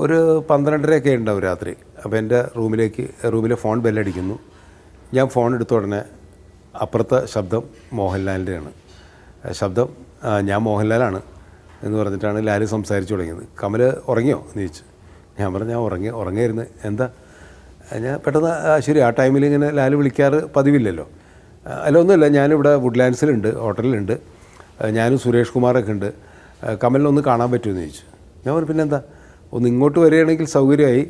ഒരു പന്ത്രണ്ടരയൊക്കെ ഉണ്ടാവും രാത്രി. അപ്പോൾ എന്റെ റൂമിലേക്ക് റൂമിലെ ഫോൺ ബെല്ലടിക്കുന്നു. ഞാൻ ഫോൺ എടുത്ത ഉടനെ അപ്പുറത്തെ ശബ്ദം മോഹൻലാലിന്റെയാണ്. ശബ്ദം "ആ, ഞാൻ മോഹൻലാലാണ് എന്ന് പറഞ്ഞിട്ടാണ് ലാലി സംസാരിച്ചു തുടങ്ങിയത്. കമൽ ഉറങ്ങിയോ? എന്ന് ചോദിച്ചു. ഞാൻ പറഞ്ഞു ഞാൻ ഉറങ്ങി ഉറങ്ങിയിരുന്നു. എന്താ? ഞാൻ പെട്ടെന്ന് ശരി ആ ടൈമിൽ ഇങ്ങനെ ലാലി വിളിക്കാറ് പതിവില്ലല്ലോ. അല്ല ഒന്നുമില്ല. ഞാനിവിടെ വുഡ്ലാൻഡ്സിലുണ്ട് ഹോട്ടലിലുണ്ട്. ഞാനും സുരേഷ് കുമാറൊക്കെ ഉണ്ട്. കമലിനൊന്ന് കാണാൻ പറ്റുമെന്ന് ചോദിച്ചു. ഞാൻ പറഞ്ഞു പിന്നെന്താ? ഒന്ന് ഇങ്ങോട്ട് വരികയാണെങ്കിൽ സൗകര്യമായി.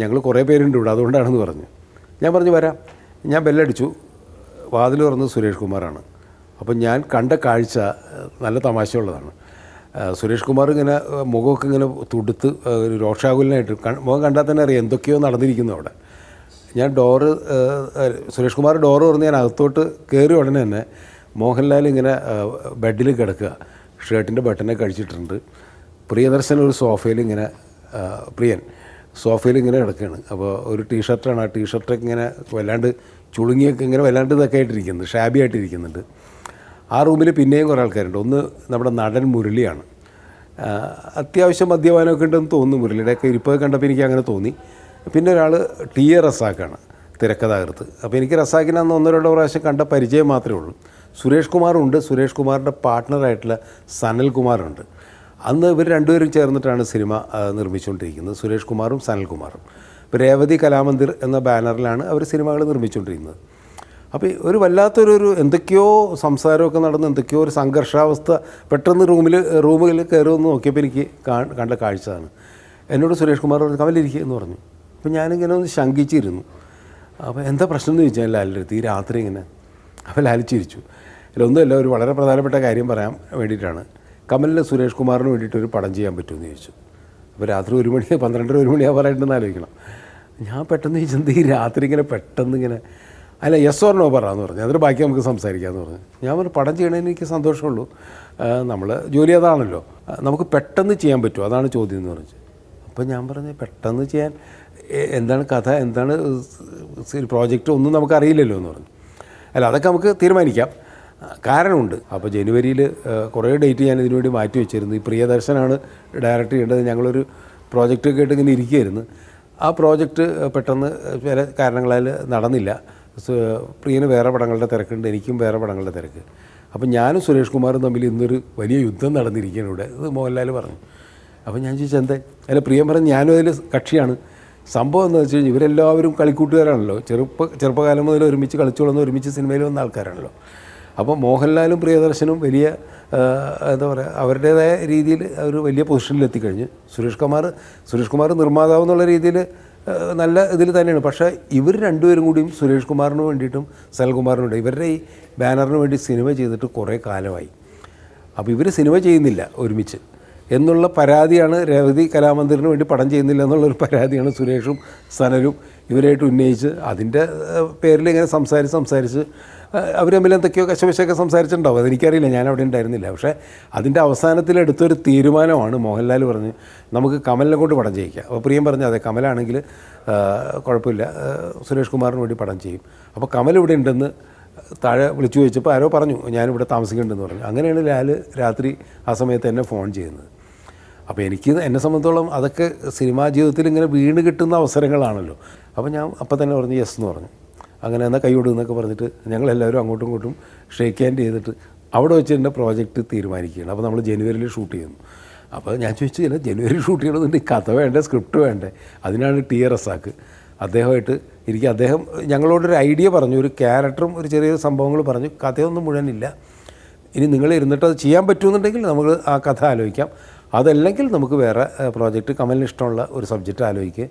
ഞങ്ങൾ കുറേ പേരുണ്ട് ഇവിടെ അതുകൊണ്ടാണെന്ന് പറഞ്ഞു. ഞാൻ പറഞ്ഞു വരാം. ഞാൻ ബെല്ലടിച്ചു. വാതിൽ തുറന്നത് സുരേഷ് കുമാറാണ്. അപ്പം ഞാൻ കണ്ട കാഴ്ച നല്ല തമാശയുള്ളതാണ്. സുരേഷ് കുമാർ ഇങ്ങനെ മുഖമൊക്കെ ഇങ്ങനെ തുടുത്ത് ഒരു രോഷാകുലനായിട്ട് മുഖം കണ്ടാൽ തന്നെ അറിയാം എന്തൊക്കെയോ നടന്നിരിക്കുന്നു അവിടെ. ഞാൻ ഡോറ് സുരേഷ് കുമാർ ഡോറ് തുറന്ന് ഞാൻ അകത്തോട്ട് കയറി ഉടനെ തന്നെ മോഹൻലാൽ ഇങ്ങനെ ബെഡിൽ കിടക്കുക. ഷർട്ടിന്റെ ബട്ടനെ കഴിച്ചിട്ടുണ്ട് പ്രിയദർശൻ ഒരു സോഫയിൽ ഇങ്ങനെ പ്രിയൻ സോഫയിൽ ഇങ്ങനെ കിടക്കുകയാണ് അപ്പോൾ ഒരു ടീഷർട്ടാണ്. ആ ടീഷർട്ടൊക്കെ ഇങ്ങനെ വല്ലാണ്ട് ചുളുങ്ങിയൊക്കെ ഇങ്ങനെ വല്ലാണ്ട് ഇതൊക്കെ ആയിട്ടിരിക്കുന്നത് ഷാബി ആയിട്ടിരിക്കുന്നുണ്ട്. ആ റൂമിൽ പിന്നെയും കുറേ ആൾക്കാരുണ്ട്. ഒന്ന് നമ്മുടെ നടൻ മുരളിയാണ്. അത്യാവശ്യം മദ്യപാനമൊക്കെ ഉണ്ടെന്ന് തോന്നുന്നു മുരളിയുടെയൊക്കെ. ഇരിപ്പൊക്കെ കണ്ടപ്പോൾ എനിക്ക് അങ്ങനെ തോന്നി. പിന്നെ ഒരാൾ ടി എ റസാക്കാണ് തിരക്കഥാകൃത്ത്. അപ്പോൾ എനിക്ക് റസാക്കിനെ അന്ന് ഒന്നോ രണ്ടോ പ്രാവശ്യം കണ്ട പരിചയം മാത്രമേ ഉള്ളൂ. സുരേഷ് കുമാറുണ്ട്. സുരേഷ് കുമാറിന്റെ പാർട്ട്ണറായിട്ടുള്ള സനൽ കുമാറുണ്ട്. അന്ന് ഇവർ രണ്ടുപേരും ചേർന്നിട്ടാണ് സിനിമ നിർമ്മിച്ചുകൊണ്ടിരിക്കുന്നത്. സുരേഷ് കുമാറും സനൽകുമാറും ഇപ്പോൾ രേവതി കലാമന്ദിർ എന്ന ബാനറിലാണ് അവർ സിനിമകൾ നിർമ്മിച്ചുകൊണ്ടിരിക്കുന്നത്. അപ്പോൾ ഒരു വല്ലാത്തൊരു എന്തൊക്കെയോ സംസാരമൊക്കെ നടന്ന് എന്തൊക്കെയോ ഒരു സംഘർഷാവസ്ഥ പെട്ടെന്ന് റൂമിൽ റൂമിൽ കയറുമെന്ന് നോക്കിയപ്പോൾ എനിക്ക് കണ്ട കാഴ്ചയാണ്. എന്നോട് സുരേഷ് കുമാർ പറഞ്ഞു കമലിരിക്കുക എന്ന് പറഞ്ഞു. അപ്പോൾ ഞാനിങ്ങനെ ഒന്ന് ശങ്കിച്ചിരുന്നു. അപ്പോൾ എന്താ പ്രശ്നം എന്ന് ചോദിച്ചാൽ ലാലിന്റെ ഈ രാത്രി ഇങ്ങനെ. അപ്പോൾ ലാലിച്ചിരിച്ചു ഇതിലൊന്നുമല്ല ഒരു വളരെ പ്രധാനപ്പെട്ട കാര്യം പറയാൻ വേണ്ടിയിട്ടാണ്. കമലിന് സുരേഷ് കുമാറിന് വേണ്ടിയിട്ട് ഒരു പടം ചെയ്യാൻ പറ്റുമെന്ന് ചോദിച്ചു. അപ്പോൾ രാത്രി ഒരു മണി പന്ത്രണ്ടര ഒരു മണിയാ പറയണ്ടെന്ന് ആലോചിക്കണം. ഞാൻ പെട്ടെന്ന് ചോദിച്ചത് ഈ രാത്രി ഇങ്ങനെ പെട്ടെന്ന് ഇങ്ങനെ അല്ല യെസ് ഓർ നോ പറയാന്ന് പറഞ്ഞു. അതിന് ബാക്കി നമുക്ക് സംസാരിക്കാമെന്ന് പറഞ്ഞു. ഞാൻ പറഞ്ഞു പടം ചെയ്യണതിന് എനിക്ക് സന്തോഷമുള്ളൂ. നമ്മൾ ജോലി അതാണല്ലോ. നമുക്ക് പെട്ടെന്ന് ചെയ്യാൻ പറ്റുമോ അതാണ് ചോദ്യം എന്ന് പറഞ്ഞു. അപ്പോൾ ഞാൻ പറഞ്ഞു പെട്ടെന്ന് ചെയ്യാൻ എന്താണ് കഥ? എന്താണ് പ്രോജക്റ്റ്? ഒന്നും നമുക്കറിയില്ലല്ലോ എന്ന് പറഞ്ഞു. അല്ല അതൊക്കെ നമുക്ക് തീരുമാനിക്കാം. കാരണമുണ്ട്. അപ്പോൾ ജനുവരിയിൽ കുറേ ഡേറ്റ് ഞാൻ ഇതിനുവേണ്ടി മാറ്റി വെച്ചിരുന്നു. ഈ പ്രിയദർശനാണ് ഡയറക്റ്റ് ചെയ്യേണ്ടത്. ഞങ്ങളൊരു പ്രോജക്റ്റ് ആയിട്ട് ഇങ്ങനെ ഇരിക്കുകയായിരുന്നു. ആ പ്രോജക്റ്റ് പെട്ടെന്ന് ചില കാരണങ്ങളാൽ നടന്നില്ല. പ്രിയന് വേറെ പടങ്ങളുടെ തിരക്കുണ്ട്. എനിക്കും വേറെ പടങ്ങളുടെ തിരക്ക്. അപ്പം ഞാനും സുരേഷ് കുമാറും തമ്മിൽ ഇന്നൊരു വലിയ യുദ്ധം നടന്നിരിക്കുകയാണ് ഇവിടെ. ഇത് മോഹൻലാൽ പറഞ്ഞു. അപ്പോൾ ഞാൻ ചോദിച്ചു എന്താ? അല്ല പ്രിയം പറഞ്ഞ് ഞാനും അതിൽ കക്ഷിയാണ്. സംഭവം എന്താ വെച്ച് കഴിഞ്ഞാൽ ഇവരെല്ലാവരും കളിക്കൂട്ടുകാരാണല്ലോ. ചെറുപ്പ ചെറുപ്പകാലം മുതൽ ഒരുമിച്ച് കളിച്ചോളുന്ന ഒരുമിച്ച് സിനിമയിൽ വന്ന ആൾക്കാരാണല്ലോ. അപ്പോൾ മോഹൻലാലും പ്രിയദർശനും വലിയ എന്താ പറയുക അവരുടേതായ രീതിയിൽ ഒരു വലിയ പൊസിഷനിൽ എത്തിക്കഴിഞ്ഞ്. സുരേഷ് കുമാർ സുരേഷ് കുമാർ നിർമ്മാതാവ് എന്നുള്ള രീതിയിൽ നല്ല ഇതിൽ തന്നെയാണ്. പക്ഷേ ഇവർ രണ്ടുപേരും കൂടിയും സുരേഷ് കുമാറിന് വേണ്ടിയിട്ടും സൽകുമാറിനും വേണ്ടി ഇവരുടെ ഈ ബാനറിന് വേണ്ടി സിനിമ ചെയ്തിട്ട് കുറേ കാലമായി. അപ്പോൾ ഇവർ സിനിമ ചെയ്യുന്നില്ല ഒരുമിച്ച്. എന്നുള്ള പരാതിയാണ് രേവതി കലാമന്ദിറിന് വേണ്ടി പടം ചെയ്യുന്നില്ല എന്നുള്ളൊരു പരാതിയാണ് സുരേഷും സനലും ഇവരായിട്ട് ഉന്നയിച്ച് അതിന്റെ പേരിൽ ഇങ്ങനെ സംസാരിച്ച് സംസാരിച്ച് അവർ തമ്മിൽ എന്തൊക്കെയോ കശവശമൊക്കെ സംസാരിച്ചിട്ടുണ്ടാവും. അതെനിക്കറിയില്ല. ഞാൻ അവിടെ ഉണ്ടായിരുന്നില്ല. പക്ഷേ അതിന്റെ അവസാനത്തിൽ എടുത്തൊരു തീരുമാനമാണ് മോഹൻലാൽ പറഞ്ഞ് നമുക്ക് കമലിനെ കൊണ്ട് പടം ചെയ്യിക്കാം. അപ്പോൾ പ്രിയം പറഞ്ഞു അതെ കമലാണെങ്കിൽ കുഴപ്പമില്ല. സുരേഷ് കുമാറിന് വേണ്ടി പടം ചെയ്യും. അപ്പോൾ കമൽ ഇവിടെ ഉണ്ടെന്ന് താഴെ വിളിച്ചു ചോദിച്ചപ്പോൾ ആരോ പറഞ്ഞു ഞാനിവിടെ താമസിക്കുന്നുണ്ടെന്ന് പറഞ്ഞു. അങ്ങനെയാണ് ലാൽ രാത്രി ആ സമയത്ത് എന്നെ ഫോൺ ചെയ്യുന്നത്. അപ്പോൾ എനിക്ക് എന്നെ സംബന്ധിച്ചോളം അതൊക്കെ സിനിമാ ജീവിതത്തിൽ ഇങ്ങനെ വീണ് കിട്ടുന്ന അവസരങ്ങളാണല്ലോ. അപ്പോൾ ഞാൻ അപ്പം തന്നെ പറഞ്ഞു യെസ് എന്ന് പറഞ്ഞു. അങ്ങനെ എന്നാൽ കൈവിടും എന്നൊക്കെ പറഞ്ഞിട്ട് ഞങ്ങളെല്ലാവരും അങ്ങോട്ടും ഇങ്ങോട്ടും ഷേക്ക് ഹാൻഡ് ചെയ്തിട്ട് അവിടെ വെച്ച് എന്റെ പ്രോജക്റ്റ് തീരുമാനിക്കുകയാണ്. അപ്പോൾ നമ്മൾ ജനുവരിയിൽ ഷൂട്ട് ചെയ്യുന്നു. അപ്പോൾ ഞാൻ ചോദിച്ചു ഇല്ല ജനുവരി ഷൂട്ട് ചെയ്യണമെന്നുണ്ട്. കഥ വേണ്ടേ സ്ക്രിപ്റ്റ് വേണ്ടേ? അതിനാണ് ടി ആർ എസ് ആക്ക്. അദ്ദേഹമായിട്ട് എനിക്ക് അദ്ദേഹം ഞങ്ങളോടൊരു ഐഡിയ പറഞ്ഞു. ഒരു ക്യാരക്ടറും ഒരു ചെറിയ സംഭവങ്ങൾ പറഞ്ഞു. കഥയൊന്നും മുഴുവനില്ല. ഇനി നിങ്ങൾ ഇരുന്നിട്ട് അത് ചെയ്യാൻ പറ്റുമെന്നുണ്ടെങ്കിൽ നമ്മൾ ആ കഥ ആലോചിക്കാം. അതല്ലെങ്കിൽ നമുക്ക് വേറെ പ്രോജക്റ്റ് കമലിന് ഇഷ്ടമുള്ള ഒരു സബ്ജക്റ്റ് ആലോചിക്കുക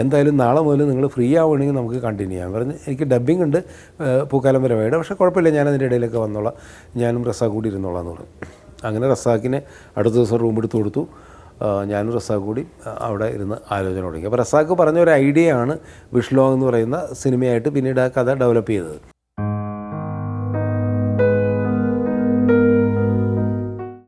എന്തായാലും നാളെ മുതൽ നിങ്ങൾ ഫ്രീ ആവുകയാണെങ്കിൽ നമുക്ക് കണ്ടിന്യൂ ചെയ്യാം. പറഞ്ഞ് എനിക്ക് ഡബ്ബിംഗ് ഉണ്ട് പൂക്കാലം വരവായിട്ട് പക്ഷേ കുഴപ്പമില്ല ഞാൻ അതിന്റെ ഇടയിലൊക്കെ വന്നോളാം. ഞാനും റസാഖ് കൂടി ഇരുന്നോളാം എന്ന് പറഞ്ഞു. അങ്ങനെ റസാഖിന് അടുത്ത ദിവസം റൂം എടുത്ത് കൊടുത്തു. ഞാനും റസാഖ് കൂടി അവിടെ ഇരുന്ന് ആലോചന തുടങ്ങി. അപ്പോൾ റസാഖ് പറഞ്ഞ ഒരു ഐഡിയ ആണ് വിഷ്ലോ എന്ന് പറയുന്ന സിനിമയായിട്ട് പിന്നീട് ആ കഥ ഡെവലപ്പ് ചെയ്തത്.